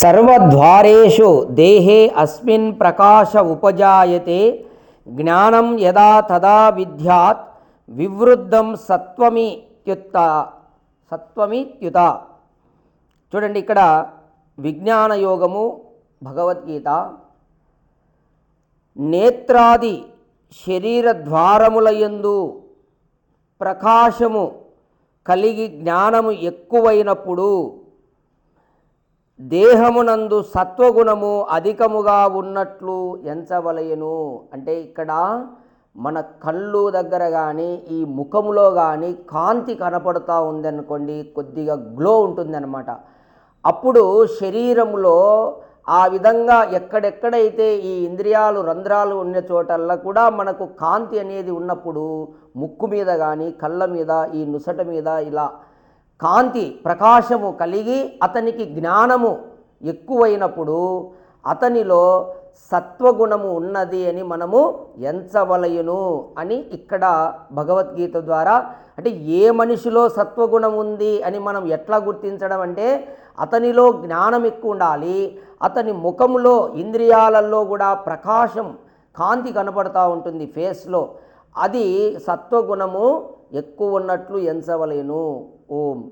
సర్వద్వారేషు దేహే అస్మిన్ ప్రకాశ ఉపజాయతే జ్ఞానం యదా తదా విద్యాత్ వివృద్ధం సత్వమిత్యుత్త సత్వమిత్యుత. చూడండి ఇక్కడ విజ్ఞాన యోగము భగవద్గీత. నేత్రాది శరీర ద్వారములయందు ప్రకాశము కలిగి జ్ఞానము ఎక్కువైనప్పుడు దేహమునందు సత్వగుణము అధికముగా ఉన్నట్లు ఎంచవలయను. అంటే ఇక్కడ మన కళ్ళు దగ్గర కానీ ఈ ముఖములో కానీ కాంతి కనపడుతూ ఉందనుకోండి కొద్దిగా గ్లో ఉంటుందన్నమాట. అప్పుడు శరీరంలో ఆ విధంగా ఎక్కడెక్కడైతే ఈ ఇంద్రియాలు రంధ్రాలు ఉన్న చోటల్లా కూడా మనకు కాంతి అనేది ఉన్నప్పుడు ముక్కు మీద కానీ కళ్ళ మీద ఈ నుసట మీద ఇలా కాంతి ప్రకాశము కలిగి అతనికి జ్ఞానము ఎక్కువైనప్పుడు అతనిలో సత్వగుణము ఉన్నది అని మనము ఎంచవలయును అని ఇక్కడ భగవద్గీత ద్వారా అంటే ఏ మనిషిలో సత్వగుణం ఉంది అని మనం ఎట్లా గుర్తించడం అంటే అతనిలో జ్ఞానం ఎక్కువ ఉండాలి అతని ముఖంలో ఇంద్రియాలలో కూడా ప్రకాశం కాంతి కనపడతా ఉంటుంది ఫేస్లో అది సత్వగుణము ఎక్కువ ఉన్నట్లు ఎంచవలేను. ఓం.